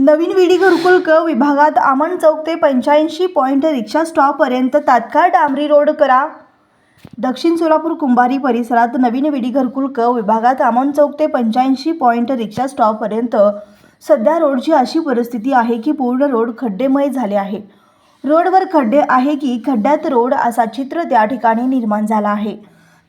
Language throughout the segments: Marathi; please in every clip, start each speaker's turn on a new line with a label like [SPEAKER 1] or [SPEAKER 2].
[SPEAKER 1] नवीन विडी घरकुल क विभागात आमण चौक ते पंच्याऐंशी पॉईंट रिक्षा स्टॉपपर्यंत तात्काळ डांबरी रोड करा. दक्षिण सोलापूर कुंभारी परिसरात नवीन विडी घरकुल क विभागात आमण चौक ते पंच्याऐंशी पॉईंट रिक्षा स्टॉपपर्यंत सध्या रोडची अशी परिस्थिती आहे की पूर्ण रोड खड्डेमय झाले आहे. रोडवर खड्डे आहे की खड्ड्यात रोड असा चित्र त्या ठिकाणी निर्माण झाला आहे.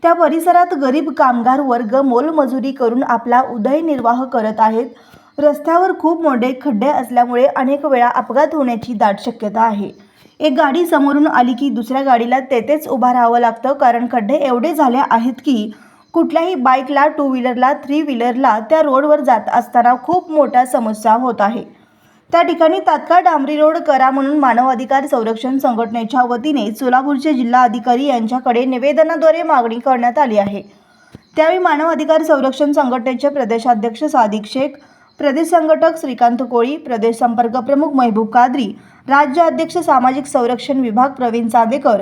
[SPEAKER 1] त्या परिसरात गरीब कामगार वर्ग मोलमजुरी करून आपला उदयनिर्वाह करत आहेत. रस्त्यावर खूप मोठे खड्डे असल्यामुळे अनेक वेळा अपघात होण्याची दाट शक्यता आहे. एक गाडी समोरून आली की दुसऱ्या गाडीला तेथेच उभा राहावं लागतं कारण खड्डे एवढे झाले आहेत की कुठल्याही बाईकला टू व्हीलरला थ्री व्हीलरला त्या रोडवर जात असताना खूप मोठ्या समस्या होत आहे. त्या ठिकाणी तात्काळ डांबरी रोड करा म्हणून मानवाधिकार संरक्षण संघटनेच्या वतीने सोलापूरचे जिल्हा अधिकारी यांच्याकडे निवेदनाद्वारे मागणी करण्यात आली आहे. त्यावेळी मानवाधिकार संरक्षण संघटनेचे प्रदेशाध्यक्ष सादिक शेख प्रदेश संघटक श्रीकांत कोळी प्रदेश संपर्क प्रमुख महबूब कादरी राज्य अध्यक्ष सामाजिक संरक्षण विभाग प्रवीण चांदेकर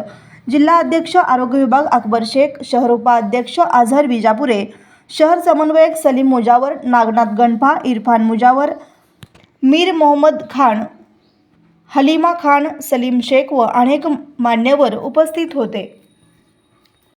[SPEAKER 1] जिल्हा अध्यक्ष आरोग्य विभाग अकबर शेख शहर उपाध्यक्ष आझहर विजापुरे शहर समन्वयक सलीम मुजावर नागनाथ गणपा इरफान मुजावर मीर मोहम्मद खान हलीमा खान सलीम शेख व अनेक मान्यवर उपस्थित होते.